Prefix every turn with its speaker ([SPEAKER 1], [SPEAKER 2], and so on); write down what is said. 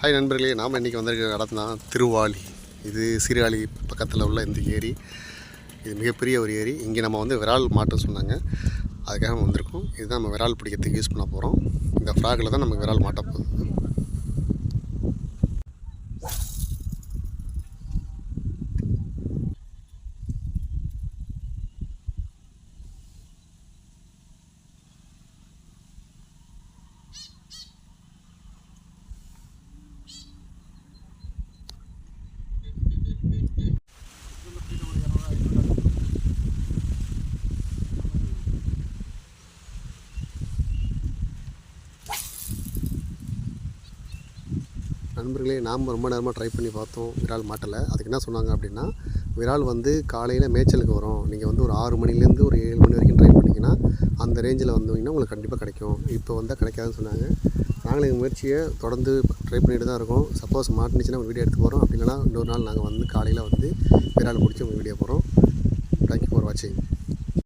[SPEAKER 1] Hi நண்பர்களே நாம் இன்றைக்கி வந்திருக்க இடம் தான் திருவாலி. இது சீர்காழி பக்கத்தில் உள்ள இந்த ஏரி. இது மிகப்பெரிய ஒரு ஏரி. இங்கே நம்ம வந்து விரால் மாட்ட சொன்னாங்க. அதுக்காக நம்ம வந்திருக்கோம். இதுதான் நம்ம விரால் பிடிக்கிறதுக்கு யூஸ் பண்ண போகிறோம் இந்த ஃப்ராகில் தான் நமக்கு விரால் மாட்ட போகுது நண்பர்களே நாம் ரொம்ப நேரமாக ட்ரை பண்ணி பார்த்தோம். விரால் மாட்டலை. அதுக்கு என்ன சொன்னாங்க அப்படின்னா விரால் வந்து காலையில் மேய்ச்சலுக்கு வரும். நீங்கள் வந்து ஒரு ஆறு மணிலேருந்து ஒரு ஏழு மணி வரைக்கும் ட்ரை பண்ணிங்கன்னா அந்த ரேஞ்சில் வந்தீங்கன்னா உங்களுக்கு கண்டிப்பாக கிடைக்கும். இப்போ வந்தால் கிடைக்காதுன்னு சொன்னாங்க. நாங்களும் எங்கள் முயற்சியை தொடர்ந்து ட்ரை பண்ணிட்டு தான் இருக்கோம். சப்போஸ் மாட்டுனுச்சுன்னா வீடியோ எடுத்து போகிறோம் அப்படி இல்லைன்னா இன்னொரு நாள் நாங்கள் வந்து காலையில் வந்து விரால் பிடிச்சி உங்கள் வீடியோ போகிறோம் தேங்க்யூ ஃபார் வாட்சிங்